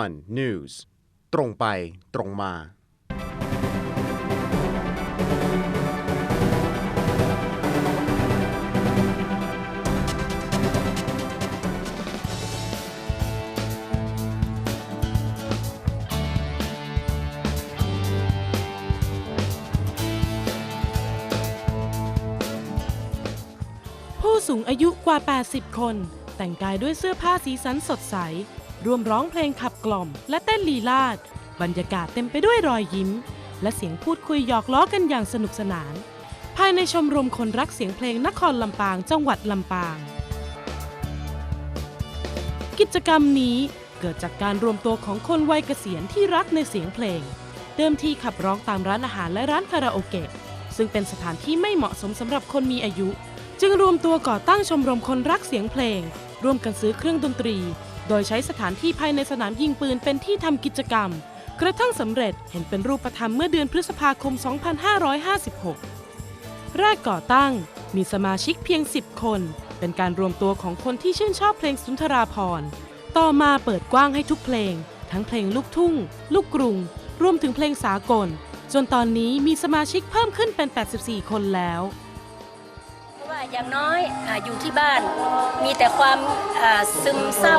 one news ตรงไปตรงมา ผู้สูงอายุกว่า 80 คน แต่งกายด้วยเสื้อผ้าสีสันสดใส ร่วมร้องเพลงขับกล่อม และเต้นลีลาด บรรยากาศเต็มไปด้วยรอยยิ้ม และเสียงพูดคุยหยอกล้อกันอย่างสนุกสนาน ภายในชมรมคนรักเสียงเพลงนครลำปาง จังหวัดลำปาง กิจกรรมนี้เกิดจากการรวมตัวของคนวัยเกษียณที่รักในเสียงเพลง เดิมทีขับร้องตามร้านอาหารและร้านคาราโอเกะซึ่งเป็นสถานที่ไม่เหมาะสมสำหรับคนมีอายุ จึงรวมตัวก่อตั้งชมรมคนรักเสียงเพลง ร่วมกันซื้อเครื่องดนตรี โดยใช้สถานที่ภายในสนามยิงปืนเป็นที่ทำกิจกรรม กระทั่งสำเร็จเห็นเป็นรูปธรรมเมื่อเดือนพฤษภาคม 2556 แรกก่อตั้งมีสมาชิกเพียง 10 คน เป็นการรวมตัวของคนที่ชื่นชอบเพลงสุนทราภรณ์ต่อมาเปิดกว้างให้ทุกเพลง ทั้งเพลงลูกทุ่ง ลูกกรุง รวมถึงเพลงสากล จนตอนนี้มีสมาชิกเพิ่มขึ้นเป็น 84 คนแล้ว อย่างน้อยออยู่ที่บ้าน มีแต่ความซึมเศร้า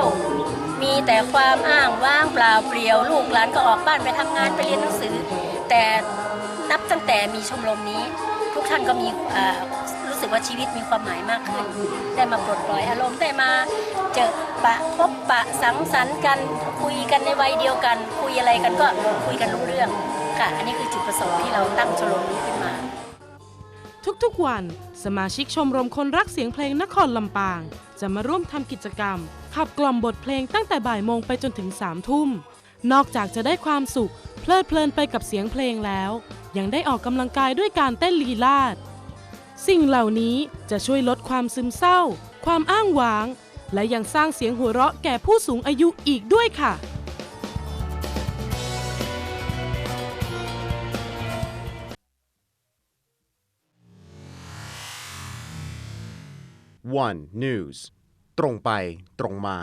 มีแต่ความอ้างว้างเปล่าเปลี่ยว ลูกหลานก็ออกบ้านไปทำงานไปเรียนหนังสือ แต่นับตั้งแต่มีชมรมนี้ ทุกท่านก็มีรู้สึกว่าชีวิตมีความหมายมากขึ้น ได้มาปลดปล่อยอารมณ์ได้มาเจอปะพบปะสังสรรค์กันคุยกันในวัยเดียวกัน คุยอะไรกันก็คุยกันรู้เรื่องค่ะ อันนี้คือจุดประสงค์ที่เราตั้งชมรมนี้ ทุกๆวัน สมาชิกชมรมคนรักเสียงเพลงนครลำปาง จะมาร่วมทำกิจกรรม ขับกล่อมบทเพลงตั้งแต่บ่ายโมงไปจนถึงสามทุ่ม นอกจากจะได้ความสุข เพลิดเพลินไปกับเสียงเพลงแล้ว ยังได้ออกกำลังกายด้วยการเต้นลีลาด สิ่งเหล่านี้จะช่วยลดความซึมเศร้า ความอ้างว้าง และยังสร้างเสียงหัวเราะแก่ผู้สูงอายุอีกด้วยค่ะ one news ตรงไปตรงมา